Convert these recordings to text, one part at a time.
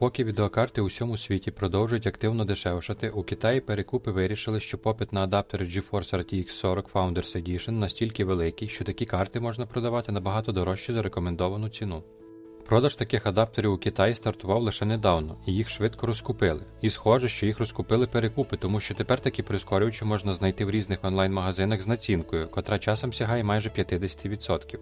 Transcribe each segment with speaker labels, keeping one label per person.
Speaker 1: Поки відеокарти у всьому світі продовжують активно дешевшати, у Китаї перекупи вирішили, що попит на адаптери GeForce RTX 40 Founders Edition настільки великий, що такі карти можна продавати набагато дорожче за рекомендовану ціну. Продаж таких адаптерів у Китаї стартував лише недавно, і їх швидко розкупили. І схоже, що їх розкупили перекупи, тому що тепер такі прискорювачі можна знайти в різних онлайн-магазинах з націнкою, котра часом сягає майже 50%.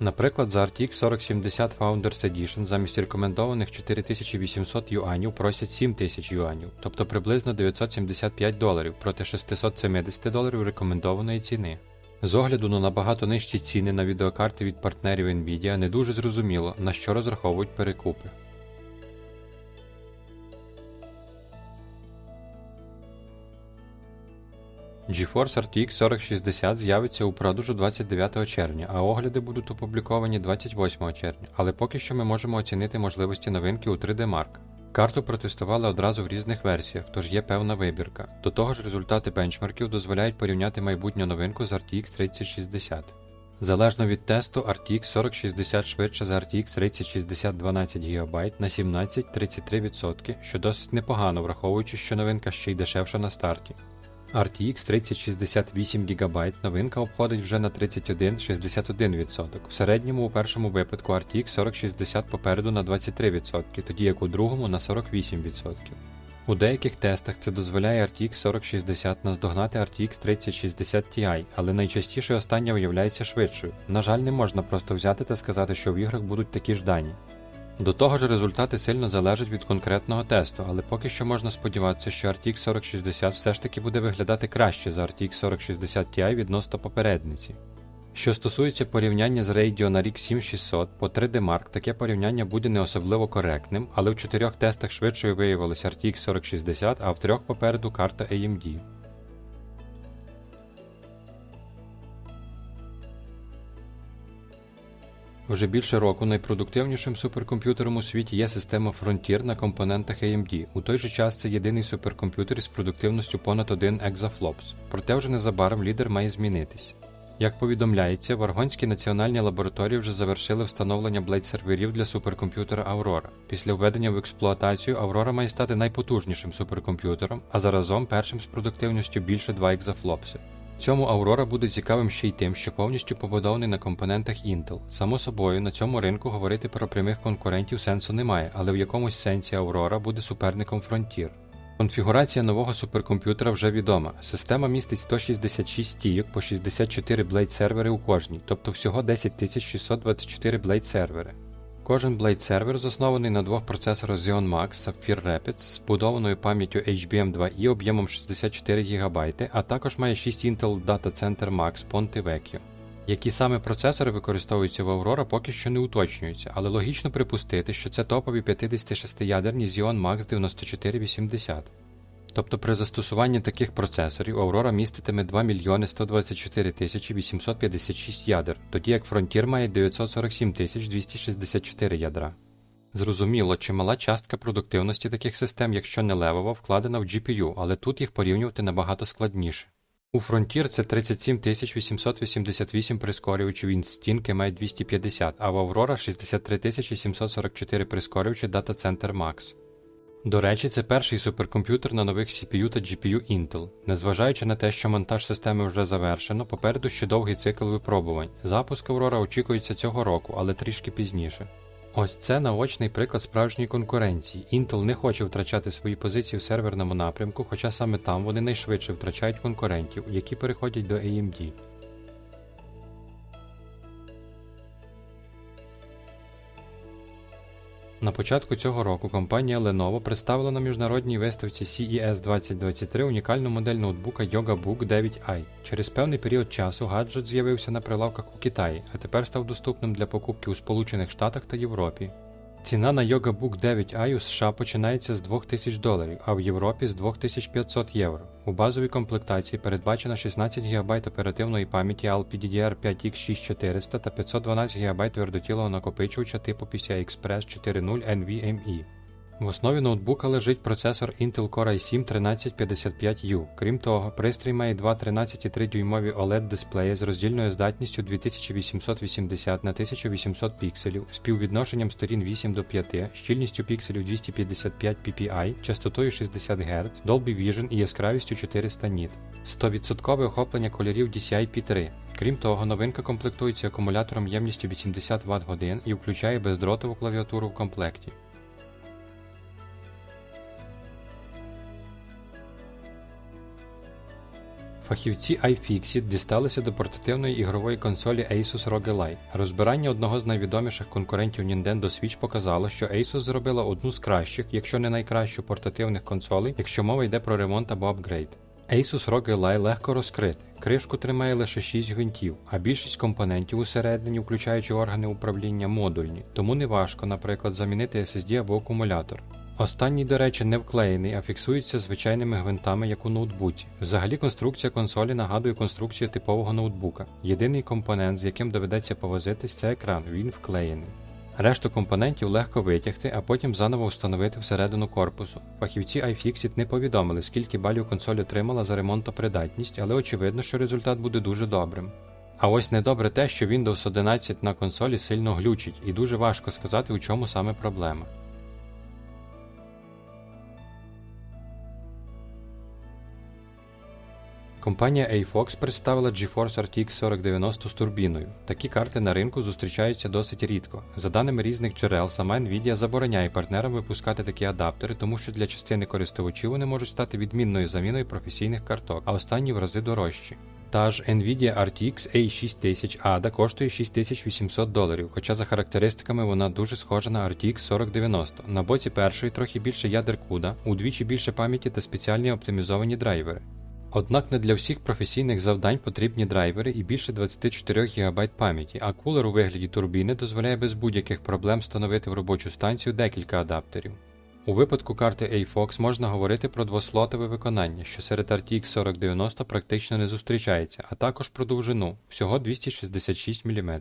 Speaker 1: Наприклад, за RTX 4070 Founders Edition замість рекомендованих 4800 юанів просять 7000 юанів, тобто приблизно 975 доларів проти 670 доларів рекомендованої ціни. З огляду на набагато нижчі ціни на відеокарти від партнерів Nvidia не дуже зрозуміло, на що розраховують перекупи. GeForce RTX 4060 з'явиться у продажу 29 червня, а огляди будуть опубліковані 28 червня, але поки що ми можемо оцінити можливості новинки у 3D Mark. Карту протестували одразу в різних версіях, тож є певна вибірка. До того ж, результати бенчмарків дозволяють порівняти майбутню новинку з RTX 3060. Залежно від тесту, RTX 4060 швидше за RTX 3060 12 ГБ на 17-33%, що досить непогано, враховуючи, що новинка ще й дешевша на старті. RTX 3068 ГБ новинка обходить вже на 31-61%. В середньому у першому випадку RTX 4060 попереду на 23%, тоді як у другому на 48%. У деяких тестах це дозволяє RTX 4060 наздогнати RTX 3060 Ti, але найчастіше остання виявляється швидшою. На жаль, не можна просто взяти та сказати, що в іграх будуть такі ж дані. До того ж, результати сильно залежать від конкретного тесту, але поки що можна сподіватися, що RTX 4060 все ж таки буде виглядати краще за RTX 4060 Ti відносно попередниці. Що стосується порівняння з Radeon RX 7600 по 3D Mark, таке порівняння буде не особливо коректним, але в чотирьох тестах швидшою виявилася RTX 4060, а в трьох попереду карта AMD. Вже більше року найпродуктивнішим суперкомп'ютером у світі є система Frontier на компонентах AMD. У той же час це єдиний суперкомп'ютер із продуктивністю понад 1 екзафлопс. Проте вже незабаром лідер має змінитись. Як повідомляється, в Аргонській національній лабораторії вже завершили встановлення блейд-серверів для суперкомп'ютера Aurora. Після введення в експлуатацію Aurora має стати найпотужнішим суперкомп'ютером, а заразом першим з продуктивністю більше 2 екзафлопси. Цьому Aurora буде цікавим ще й тим, що повністю побудований на компонентах Intel. Само собою, на цьому ринку говорити про прямих конкурентів сенсу немає, але в якомусь сенсі Aurora буде суперником Frontier. Конфігурація нового суперкомп'ютера вже відома. Система містить 166 стійок по 64 блейд сервери у кожній, тобто всього 10624 блейд сервери. Кожен блейд сервер заснований на двох процесорах Xeon Max Sapphire Rapids з будованою пам'яттю HBM 2i об'ємом 64 ГБ, а також має 6 Intel Data Center Max Ponte Vecchio. Які саме процесори використовуються в Aurora поки що не уточнюються, але логічно припустити, що це топові 56-ядерні Xeon Max 9480. Тобто при застосуванні таких процесорів Aurora міститиме 2 мільйони 124 тисячі 856 ядер, тоді як Frontier має 947 тисяч 264 ядра. Зрозуміло, чимала частка продуктивності таких систем, якщо не левова, вкладена в GPU, але тут їх порівнювати набагато складніше. У Frontier це 37 888 прискорювачів Instinct має 250, а в Aurora 63 744 прискорювачі Data Center Max. До речі, це перший суперкомп'ютер на нових CPU та GPU Intel. Незважаючи на те, що монтаж системи вже завершено, попереду ще довгий цикл випробувань. Запуск Aurora очікується цього року, але трішки пізніше. Ось це наочний приклад справжньої конкуренції. Intel не хоче втрачати свої позиції в серверному напрямку, хоча саме там вони найшвидше втрачають конкурентів, які переходять до AMD. На початку цього року компанія Lenovo представила на міжнародній виставці CES 2023 унікальну модель ноутбука Yoga Book 9i. Через певний період часу гаджет з'явився на прилавках у Китаї, а тепер став доступним для покупки у Сполучених Штатах та Європі. Ціна на Yoga Book 9i у США починається з 2000 доларів, а в Європі з 2500 євро. У базовій комплектації передбачено 16 ГБ оперативної пам'яті LPDDR5X 6400 та 512 ГБ твердотілого накопичувача типу PCI Express 4.0 NVMe. В основі ноутбука лежить процесор Intel Core i7 1355U. Крім того, пристрій має два 13,3 дюймові OLED дисплеї з роздільною здатністю 2880 на 1800 пікселів, співвідношенням сторін 8 до 5, щільністю пікселів 255 ppi, частотою 60 Гц, Dolby Vision і яскравістю 400 ніт. 100% охоплення кольорів DCI-P3. Крім того, новинка комплектується акумулятором ємністю 80 Вт годин і включає бездротову клавіатуру в комплекті. Фахівці iFixit дісталися до портативної ігрової консолі Asus ROG Ally. Розбирання одного з найвідоміших конкурентів Nintendo Switch показало, що Asus зробила одну з кращих, якщо не найкращу портативних консолей, якщо мова йде про ремонт або апгрейд. Asus ROG Ally легко розкрити. Кришку тримає лише 6 гвинтів, а більшість компонентів усередині, включаючи органи управління, модульні, тому не важко, наприклад, замінити SSD або акумулятор. Останній, до речі, не вклеєний, а фіксується звичайними гвинтами, як у ноутбуці. Взагалі конструкція консолі нагадує конструкцію типового ноутбука. Єдиний компонент, з яким доведеться повозитись, це екран, він вклеєний. Решту компонентів легко витягти, а потім заново встановити всередину корпусу. Фахівці iFixit не повідомили, скільки балів консоль отримала за ремонтопридатність, але очевидно, що результат буде дуже добрим. А ось недобре те, що Windows 11 на консолі сильно глючить, і дуже важко сказати, у чому саме проблема. Компанія AFOX представила GeForce RTX 4090 з турбіною. Такі карти на ринку зустрічаються досить рідко. За даними різних джерел, сама Nvidia забороняє партнерам випускати такі адаптери, тому що для частини користувачів вони можуть стати відмінною заміною професійних карток, а останні в рази дорожчі. Та ж Nvidia RTX A6000 ADA коштує 6800 доларів, хоча за характеристиками вона дуже схожа на RTX 4090. На боці першої трохи більше ядер CUDA, удвічі більше пам'яті та спеціальні оптимізовані драйвери. Однак не для всіх професійних завдань потрібні драйвери і більше 24 ГБ пам'яті, а кулер у вигляді турбіни дозволяє без будь-яких проблем встановити в робочу станцію декілька адаптерів. У випадку карти AFOX можна говорити про двослотове виконання, що серед RTX 4090 практично не зустрічається, а також про довжину всього 266 мм.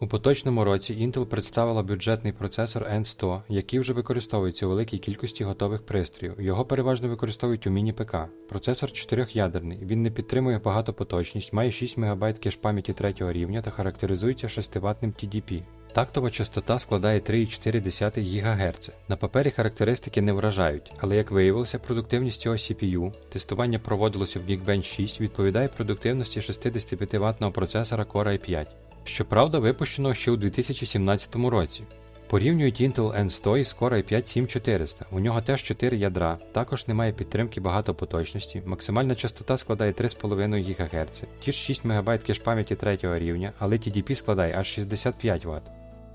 Speaker 1: У поточному році Intel представила бюджетний процесор N100, який вже використовується у великій кількості готових пристроїв. Його переважно використовують у міні-ПК. Процесор чотирьохядерний, він не підтримує багатопоточність, має 6 МБ кеш пам'яті третього рівня та характеризується 6 ватним TDP. Тактова частота складає 3,4 ГГц. На папері характеристики не вражають, але як виявилося, продуктивність цього CPU, тестування проводилося в Geekbench 6, відповідає продуктивності 65 ватного процесора Core i5. Щоправда, випущено ще у 2017 році. Порівнюють Intel N100 із Core i5 7400. У нього теж 4 ядра, також немає підтримки багатопоточності, максимальна частота складає 3,5 ГГц, ті ж 6 МБ кеш пам'яті третього рівня, але TDP складає аж 65 Вт.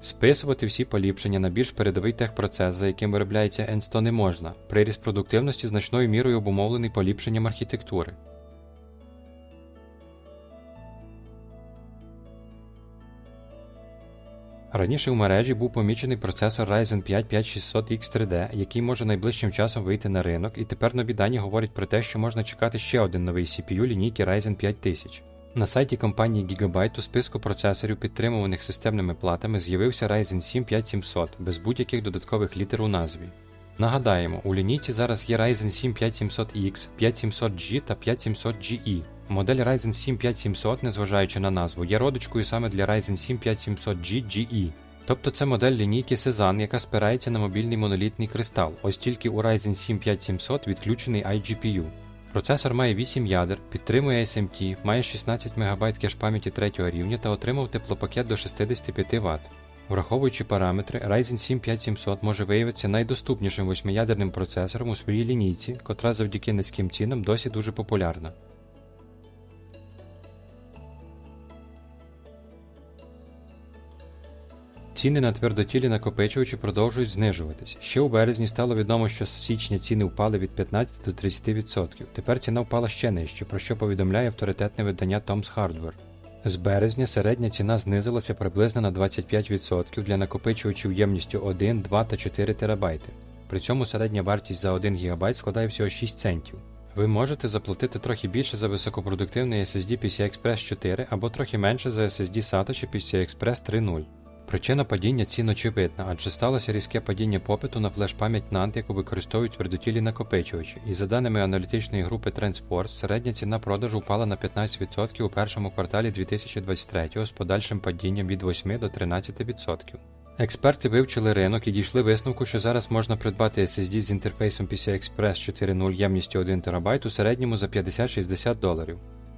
Speaker 1: Списувати всі поліпшення на більш передовий техпроцес, за яким виробляється N100 не можна. Приріст продуктивності значною мірою обумовлений поліпшенням архітектури. Раніше в мережі був помічений процесор Ryzen 5 5600X3D, який може найближчим часом вийти на ринок, і тепер нові дані говорять про те, що можна чекати ще один новий CPU лінійки Ryzen 5000. На сайті компанії Gigabyte у списку процесорів, підтримуваних системними платами, з'явився Ryzen 7 5700 без будь-яких додаткових літер у назві. Нагадаємо, у лінійці зараз є Ryzen 7 5700X, 5700G та 5700GE. Модель Ryzen 7 5700, незважаючи на назву, є родичкою саме для Ryzen 7 5700G GE. Тобто це модель лінійки Cezanne, яка спирається на мобільний монолітний кристал, ось тільки у Ryzen 7 5700 відключений iGPU. Процесор має 8 ядер, підтримує SMT, має 16 МБ кеш пам'яті третього рівня та отримав теплопакет до 65 Вт. Враховуючи параметри, Ryzen 7 5700 може виявитися найдоступнішим восьмиядерним процесором у своїй лінійці, котра завдяки низьким цінам досі дуже популярна. Ціни на твердотілі накопичувачі продовжують знижуватись. Ще у березні стало відомо, що з січня ціни впали від 15 до 30%. Тепер ціна впала ще нижче, про що повідомляє авторитетне видання Tom's Hardware. З березня середня ціна знизилася приблизно на 25% для накопичувачів ємністю 1, 2 та 4 ТБ. При цьому середня вартість за 1 ГБ складає всього 6 центів. Ви можете заплатити трохи більше за високопродуктивний SSD PCI-Express 4 або трохи менше за SSD SATA чи PCI-Express 3.0. Причина падіння цін очевидна, адже сталося різке падіння попиту на флеш-пам'ять NAND, яку використовують твердотілі накопичувачі, і за даними аналітичної групи TrendSport, середня ціна продажу впала на 15% у першому кварталі 2023 з подальшим падінням від 8 до 13%. Експерти вивчили ринок і дійшли висновку, що зараз можна придбати SSD з інтерфейсом PCI Express 4.0 ємністю 1 ТБ у середньому за 50-60 доларів.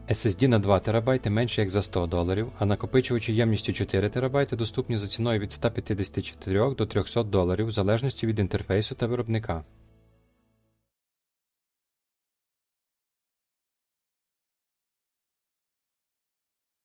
Speaker 1: SSD на 2 ТБ менше як за 100 доларів, а накопичувачі ємністю 4 ТБ доступні за ціною від 154 до 300 доларів в залежності від інтерфейсу та виробника.